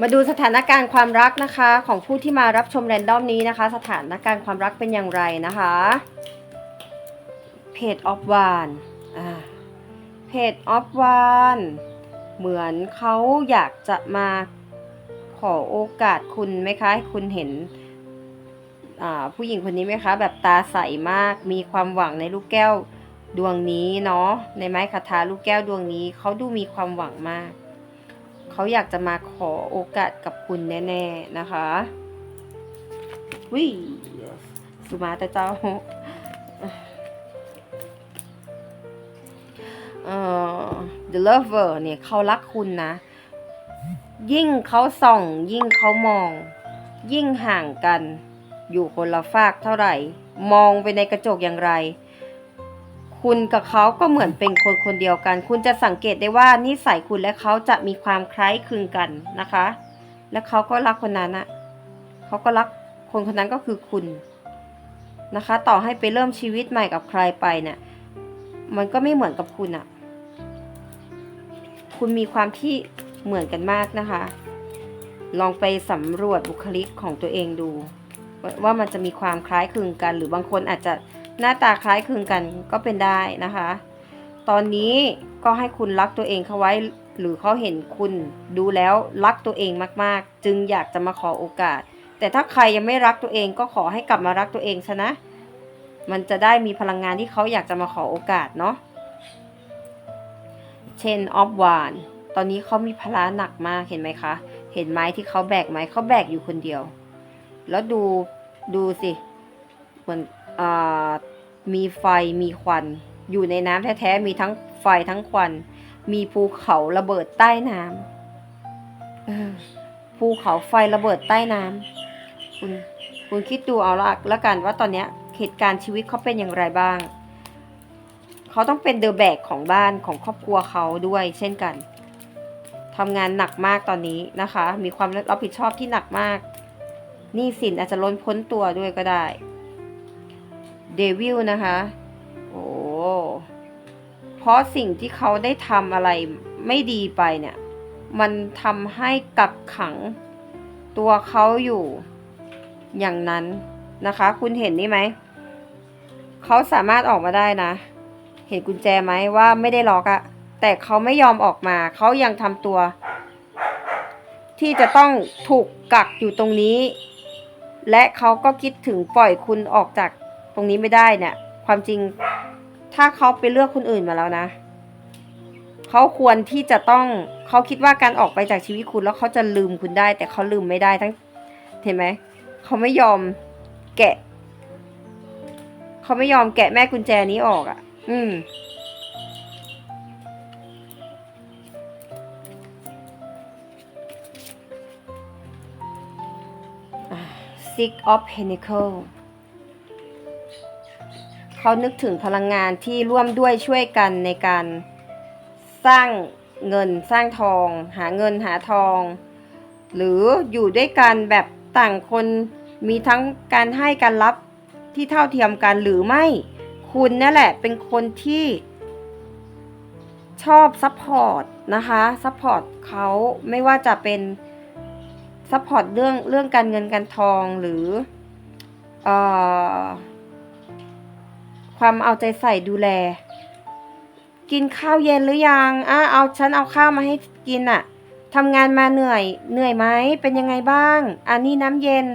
มาดูสถานการณ์ความรักนะคะ ของผู้ที่มารับชมแรนดอมนี้นะคะ สถานการณ์ความรักเป็นอย่างไรนะคะเพจออฟวานเพจออฟวานเหมือนเขาอยากจะมาขอโอกาสคุณไหมคะให้คุณเห็นผู้หญิงคนนี้ไหมคะ แบบตาใสมากมีความหวังในลูกแก้วดวงนี้เนาะในไม้คาถาลูกแก้วดวงนี้เขาดูมีความหวังมาก เขาอยากจะมาขอโอกาสกับคุณแน่ๆนะคะวิสุมาแต่เจ้าเอ่อ the lover เนี่ยเขารักคุณนะ ยิ่งเขาส่อง ยิ่งเขามอง ยิ่งห่างกัน อยู่คนละฝากเท่าไหร่ มองไปในกระจกอย่างไร คุณกับเขาก็เหมือนเป็นคนคนเดียวกัน คุณจะสังเกตได้ว่านิสัยคุณและเขาจะมีความคล้ายคลึงกันนะคะ และเขาก็รักคนนั้นอะเขาก็รักคนคนนั้นก็คือคุณนะคะ ต่อให้ไปเริ่มชีวิตใหม่กับใครไปเนี่ยมันก็ไม่เหมือนกับคุณอะคุณมีความที่เหมือนกันมากนะคะ ลองไปสำรวจบุคลิกของตัวเองดู ว่าว่ามันจะมีความคล้ายคลึงกัน หรือบางคนอาจจะ หน้าตาคล้ายคลึงกันก็เป็นได้นะคะ ตอนนี้ก็ให้คุณรักตัวเองเขาไว้ หรือเขาเห็นคุณดูแล้วรักตัวเองมากๆ จึงอยากจะมาขอโอกาส แต่ถ้าใครยังไม่รักตัวเองก็ขอให้กลับมารักตัวเองซะนะ มันจะได้มีพลังงานที่เขาอยากจะมาขอโอกาสเนาะเช่นออฟวานตอนนี้เขามีภาระหนักมากเห็นไหมคะ เห็นไหมที่เขาแบกไหมเขาแบกอยู่คนเดียว แล้วดูดูสิเหมือน มีไฟมีควัน อยู่ในน้ำแท้ๆมีทั้งไฟทั้งควัน มีภูเขาระเบิดใต้น้ำภูเขาไฟระเบิดใต้น้ำคุณคุณคิดดูเอาละละกันว่าตอนเนี้ยเหตุการณ์ชีวิตเขาเป็นอย่างไรบ้าง เขาต้องเป็นเดอะแบกของบ้านของครอบครัวเขาด้วยเช่นกันทำงานหนักมากตอนนี้นะคะ มีความรับผิดชอบที่หนักมากหนี้สินอาจจะล้นพ้นตัวด้วยก็ได้ เดวิลนะคะ โอ้เพราะสิ่งที่เขาได้ทำอะไรไม่ดีไปเนี่ย มันทำให้กักขังตัวเขาอยู่อย่างนั้นนะคะ คุณเห็นนี่ไหม เขาสามารถออกมาได้นะ เห็นกุญแจไหมว่าไม่ได้ล็อกอะแต่เขาไม่ยอมออกมา เขายังทำตัว ที่จะต้องถูกกักอยู่ตรงนี้ และเขาก็คิดถึงปล่อยคุณออกจาก ตรงนี้ไม่ได้เนี่ย ความจริงถ้าเขาไปเลือกคนอื่นมาแล้วนะ เขาควรที่จะต้องเขาคิดว่าการออกไปจากชีวิตคุณแล้วเขาจะลืมคุณได้ แต่เขาลืมไม่ได้ทั้งเห็นไหมเขาไม่ยอมแกะ เขาไม่ยอมแกะแม่กุญแจนี้ออกอะ่ะ อืม Six of Pentacle เขานึกถึงพลังงานที่ร่วมด้วยช่วยกันในการสร้างเงินสร้างทอง หาเงินหาทอง หรืออยู่ด้วยกันแบบต่างคนมีทั้งการให้การรับที่เท่าเทียมกันหรือไม่ คุณนั่นแหละเป็นคนที่ชอบซัพพอร์ตนะคะซัพพอร์ตเขาไม่ว่าจะเป็นซัพพอร์ตเรื่องเรื่องการเงินการทองหรือเอ่อ ความเอาใจใส่ดูแล กินข้าวเย็นหรือยังอะเอาฉันเอาข้าวมาให้กินอะทำงานมาเหนื่อยเหนื่อยไหมเป็นยังไงบ้างอันนี้น้ำเย็น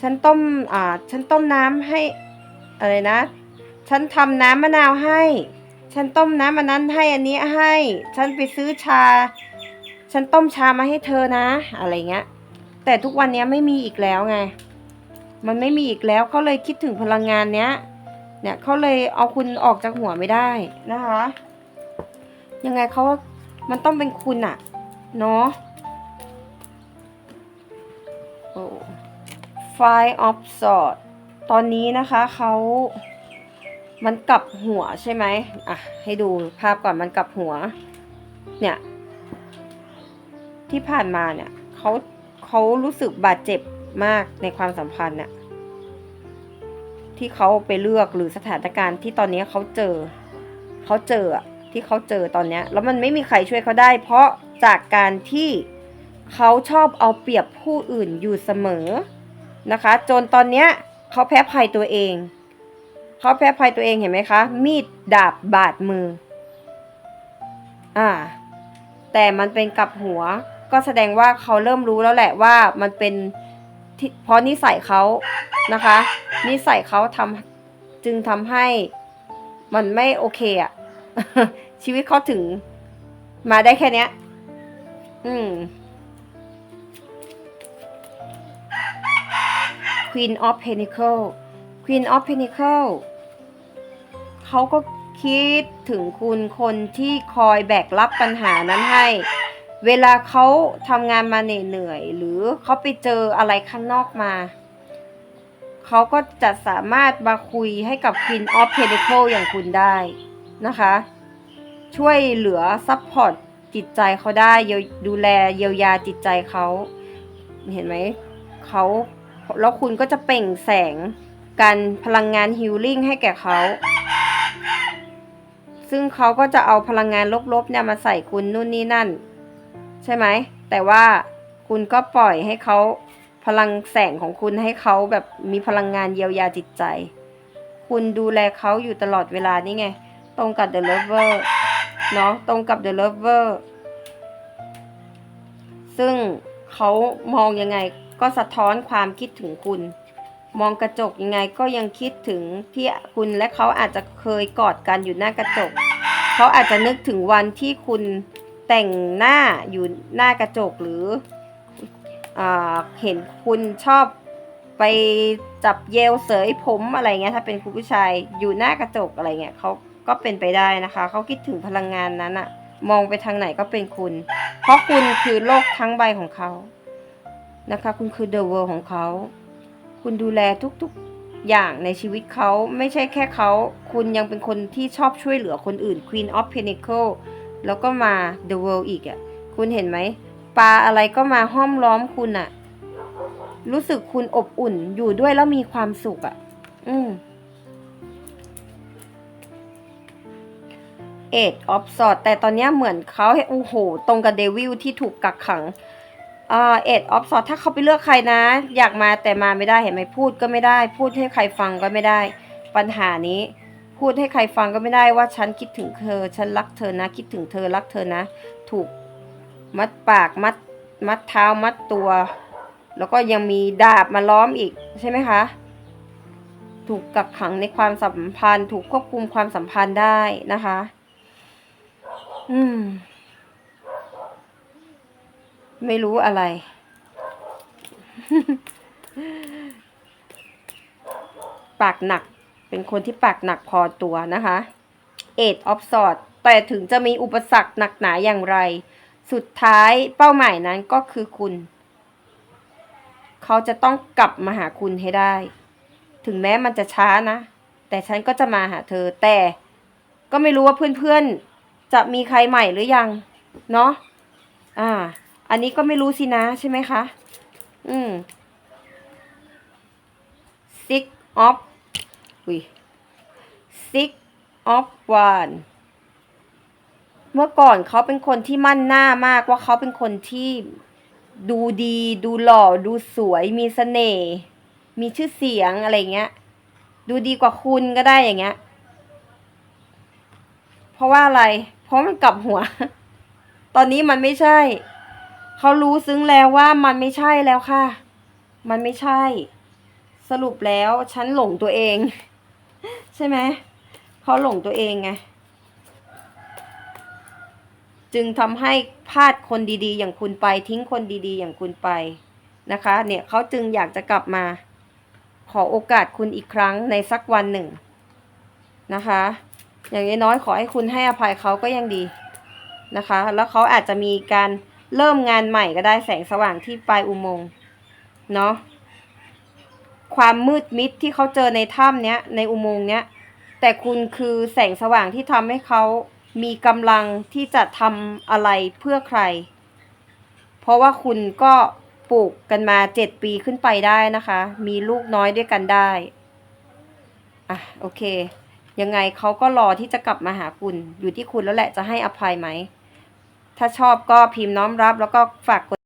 ฉันต้มอ่าฉันต้มน้ำให้อะไรนะ ฉันทำน้ำมะนาวให้ ฉันต้มน้ำอันนั้นให้อันนี้ให้ ฉันไปซื้อชา ฉันต้มชามาให้เธอนะ อะไรเงี้ย แต่ทุกวันนี้ไม่มีอีกแล้วไง มันไม่มีอีกแล้วเขาเลยคิดถึงพลังงานเนี้ย เนี่ยเขาเลยเอาคุณออกจากหัวไม่ได้นะคะ ยังไงเขามันต้องเป็นคุณอะเนาะโอ้ Five of Swords ตอนนี้นะคะเขามันกลับหัวใช่ไหมอะ ให้ดูภาพก่อนมันกลับหัว เนี่ย ที่ผ่านมาเนี่ยเขาเขารู้สึกบาดเจ็บมากในความสัมพันธ์เนี่ย ที่เขาไปเลือกหรือสถานการณ์ที่ตอนนี้เขาเจอเขาเจอที่เขาเจอตอนนี้แล้วมันไม่มีใครช่วยเขาได้ เพราะจากการที่เขาชอบเอาเปรียบผู้อื่นอยู่เสมอนะคะ จนตอนนี้เขาแพ้ภัยตัวเองเขาแพ้ภัยตัวเองเห็นไหมคะ มีดดาบบาดมืออ่าแต่มันเป็นกับหัวก็แสดงว่าเขาเริ่มรู้แล้วแหละว่ามันเป็น เพราะนิสัยเขานะคะ นิสัยเขาทำจึงทำให้มันไม่โอเคอะชีวิตเขาถึงมาได้แค่เนี้ย อืม Queen of Pentacle Queen of Pentacle เขาก็คิดถึงคุณคนที่คอยแบกรับปัญหานั้นให้ เวลาเขาทำงานมาเหนื่อยหรือเขาไปเจออะไรข้างนอกมา เขาก็จะสามารถมาคุยให้กับ Queen of Pentacle อย่างคุณได้นะคะ ช่วยเหลือซัพพอร์ตจิตใจเขาได้ดูแลเยียวยาจิตใจเขา เห็นไหมเขาแล้วคุณก็จะเปล่งแสงการพลังงานฮิลลิ่งให้แก่เขาซึ่งเขาก็จะเอาพลังงานลบๆเนี่ยมาใส่คุณนู่นนี่นั่น ช่ไหม แต่ว่าคุณก็ปล่อยให้เขาพลังแสงของคุณให้เขาแบบมีพลังงานเยียวยาจิตใจ คุณดูแลเขาอยู่ตลอดเวลานี่ไง ตรงกับ The Lover เนาะตรงกับ The Lover ซึ่งเขามองยังไงก็สะท้อนความคิดถึงคุณ มองกระจกยังไงก็ยังคิดถึงที่คุณและเขาอาจจะเคยกอดกันอยู่หน้ากระจก เขาอาจจะนึกถึงวันที่คุณ แต่งหน้าอยู่หน้ากระจกหรืออเห็นคุณชอบไปจับเยลเสยผมอะไรเงี้ยถ้าเป็นคุณผู้ชายอยู่หน้ากระจกอะไรเงี้ยเขาก็เป็นไปได้นะคะ เขาคิดถึงพลังงานนั้นอะมองไปทางไหนก็เป็นคุณ เพราะคุณคือโลกทั้งใบของเขานะคะ คุณคือเดอะเวิร์ของเขา คุณดูแลทุกๆอย่างในชีวิตเขาไม่ใช่แค่เขา คุณยังเป็นคนที่ชอบช่วยเหลือคนอื่น Queen of Pentacle แล้วก็มา The World อีกอะ่ะ คุณเห็นไหม ปลาอะไรก็มาห้อมล้อมคุณอะ่ะ รู้สึกคุณอบอุ่นอยู่ด้วยแล้วมีความสุขอะ่ะ อืม Eight of Swords แต่ตอนนี้เหมือนเขาโอ้โห ตรงกับเดวิลที่ถูกกักขังเอ็ดออฟซอถ้าเขาไปเลือกใครนะ อยากมาแต่มาไม่ได้เห็นไหมพูดก็ไม่ได้ พูดให้ใครฟังก็ไม่ได้ ปัญหานี้ พูดให้ใครฟังก็ไม่ได้ว่าฉันคิดถึงเธอ ฉันรักเธอนะ คิดถึงเธอรักเธอนะ ถูกมัดปากมัดมัดเท้ามัดตัว แล้วก็ยังมีดาบมาล้อมอีกใช่ไหมคะ ถูกกักขังในความสัมพันธ์ ถูกควบคุมความสัมพันธ์ได้นะคะ อืม ไม่รู้อะไรปากหนัก เป็นคนที่ปากหนักพอตัวนะคะ Eight of Swords แต่ถึงจะมีอุปสรรคหนักหนาอย่างไร สุดท้ายเป้าหมายนั้นก็คือคุณ เขาจะต้องกลับมาหาคุณให้ได้ ถึงแม้มันจะช้านะ แต่ฉันก็จะมาหาเธอ แต่ก็ไม่รู้ว่าเพื่อนๆ จะมีใครใหม่หรือยัง เนาะอ่า อันนี้ก็ไม่รู้สินะใช่ไหมคะ อืม six of อุ้ย six of one เมื่อก่อนเขาเป็นคนที่มั่นหน้ามากว่าเขาเป็นคนที่ดูดี ดูหล่อ ดูสวย มีเสน่ห์ มีชื่อเสียงอะไรเงี้ย ดูดีกว่าคุณก็ได้อย่างเงี้ย เพราะว่าอะไร เพราะมันกลับหัว ตอนนี้มันไม่ใช่ เขารู้ซึ้งแล้วว่ามันไม่ใช่แล้วค่ะ มันไม่ใช่ สรุปแล้วฉันหลงตัวเอง ใช่ไหมเขาหลงตัวเองไง จึงทำให้พลาดคนดีๆ อย่างคุณไปทิ้งคนดีๆ อย่างคุณไปนะคะ เนี่ยเขาจึงอยากจะกลับมา ขอโอกาสคุณอีกครั้งในสักวันหนึ่งนะคะ อย่างน้อยๆขอให้คุณให้อภัยเขาก็ยังดีนะคะ แล้วเขาอาจจะมีการเริ่มงานใหม่ก็ได้แสงสว่างที่ปลายอุโมงค์เนาะ ความมืดมิดที่เขาเจอในถ้ำเนี้ยในอุโมงค์เนี้ย แต่คุณคือแสงสว่างที่ทำให้เขามีกำลังที่จะทำอะไรเพื่อใคร เพราะว่าคุณก็ปลูกกันมาเจ็ดปีขึ้นไปได้นะคะ มีลูกน้อยด้วยกันได้ อะโอเค ยังไงเขาก็รอที่จะกลับมาหาคุณ อยู่ที่คุณแล้วแหละจะให้อภัยไหม ถ้าชอบก็พิมพ์น้อมรับแล้วก็ฝากกด